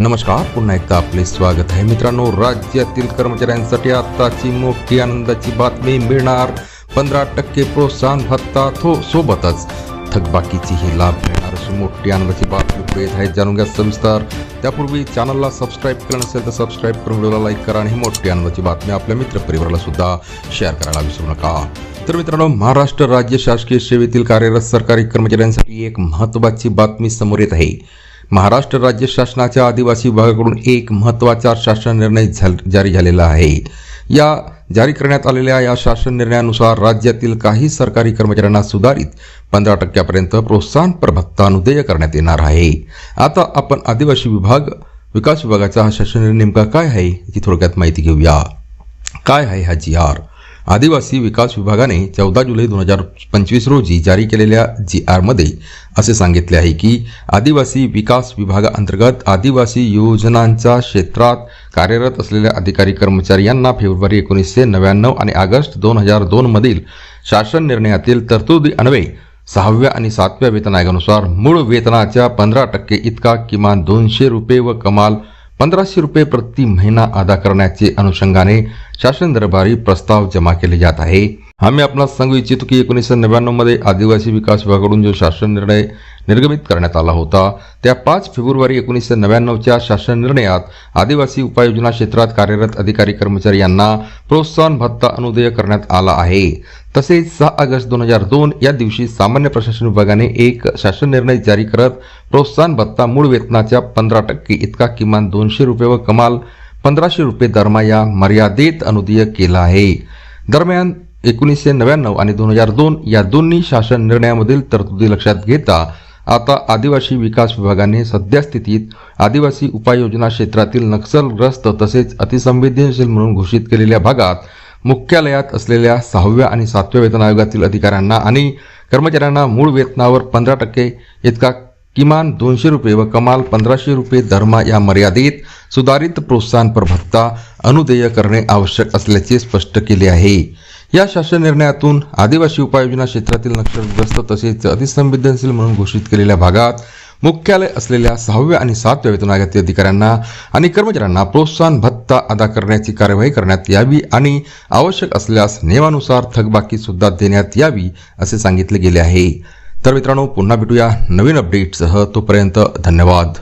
नमस्कार पुन्हा एकदा आपले स्वागत आहे. मित्रांनो राज्यातील कर्मचाऱ्यांसाठी आताची मोठी आनंदाची बातमी मिळणार. पंधरा टक्के प्रोत्साहन भत्ता थो सोबतच. थकबाकीचीही लाभ मिळणार अशी मोठी आनंदाची बातमी पुढे येत आहे जाणून घ्या सविस्तर. त्यापूर्वी चॅनलला सबस्क्राईब करणं असेल तर सबस्क्राईब करून व्हिडिओला लाईक करा आणि ही मोठी आनंदाची बातमी आपल्या मित्रपरिवाराला सुद्धा शेअर करायला विसरू नका. तर मित्रांनो महाराष्ट्र राज्य शासकीय सेवेतील कार्यरत सरकारी कर्मचाऱ्यांसाठी एक महत्त्वाची बातमी समोर येत आहे. महाराष्ट्र राज्य शासनाच्या आदिवासी विभागाकडून एक महत्त्वाचा शासन निर्णय झाल जारी झालेला आहे. या जारी करण्यात आलेल्या या शासन निर्णयानुसार राज्यातील काही सरकारी कर्मचाऱ्यांना सुधारित पंधरा टक्क्यापर्यंत प्रोत्साहनपर भत्ता अनुदेय करण्यात येणार आहे. आता आपण आदिवासी विभाग विकास विभागाचा हा शासन निर्णय नेमका काय आहे याची थोडक्यात माहिती घेऊया. काय आहे हा जी आर? आदिवासी विकास विभागाने चौदा जुलै दोन हजार पंचवीस रोजी जारी केलेल्या जी आरमध्ये असे सांगितले आहे की आदिवासी विकास विभागाअंतर्गत आदिवासी योजनांच्या क्षेत्रात कार्यरत असलेल्या अधिकारी कर्मचारी यांना फेब्रुवारी एकोणीसशे नव्याण्णव आणि ऑगस्ट दोन हजार दोनमधील शासन निर्णयातील तरतुदी अन्वये सहाव्या आणि सातव्या वेतन आयोगानुसार मूळ वेतनाच्या पंधरा टक्के इतका किमान दोनशे रुपये व कमाल पंधराशे रुपये प्रति महिना अदा करण्याचे अनुषंगाने शासन दरबारी प्रस्ताव जमा केले जात आहे. आम्ही आपणास सांगू इच्छितो की एकोणीसशे नव्याण्णवमध्ये आदिवासी विकास विभागाकडून जो शासन निर्णय निर्गमित करण्यात आला होता. त्या पाच फेब्रुवारी एकोणीसशे नव्याण्णवच्या शासन निर्णयात आदिवासी उपाययोजना क्षेत्रात कार्यरत अधिकारी कर्मचारी यांना प्रोत्साहन भत्ता अनुदेय करण्यात आला आहे. तसेच सहा ऑगस्ट दोन हजार दोन या दिवशी सामान्य प्रशासन विभागाने एक शासन निर्णय जारी करत प्रोत्साहन भत्ता मूळ वेतनाच्या पंधरा टक्के इतका किमान दोनशे रुपये व कमाल पंधराशे रुपये दरमा या मर्यादेत अनुदेय केला आहे. दरम्यान एकोणीसशे नव्याण्णव आणि दोन हजार दोन या दोन्ही शासन निर्णयामधील तरतुदी लक्षात घेता आता आदिवासी विकास विभागाने सद्यस्थितीत आदिवासी उपाययोजना क्षेत्रातील नक्षलग्रस्त तसेच अतिसंवेदनशील म्हणून घोषित केलेल्या भागात मुख्यालयात असलेल्या सहाव्या आणि सातव्या वेतन आयोगातील अधिकाऱ्यांना आणि कर्मचाऱ्यांना मूळ वेतनावर पंधरा टक्के इतका किमान दोनशे रुपये व कमाल पंधराशे रुपये दरमा या मर्यादेत सुधारित प्रोत्साहनपर भत्ता अनुदेय करणे आवश्यक असल्याचे स्पष्ट केले आहे. या शासन निर्णयातून आदिवासी उपाययोजना क्षेत्रातील नक्षलग्रस्त तसेच अतिसंवेदनशील म्हणून घोषित केलेल्या भागात मुख्यालय असलेल्या सहाव्या आणि सातव्या वेतन आयोगातील अधिकाऱ्यांना आणि कर्मचाऱ्यांना प्रोत्साहन भत्ता अदा करण्याची कार्यवाही करण्यात यावी आणि आवश्यक असल्यास नियमानुसार थकबाकी सुद्धा देण्यात यावी असे सांगितले गेले आहे. तर मित्रांनो पुन्हा भेटूया नवीन अपडेटसह तोपर्यंत धन्यवाद.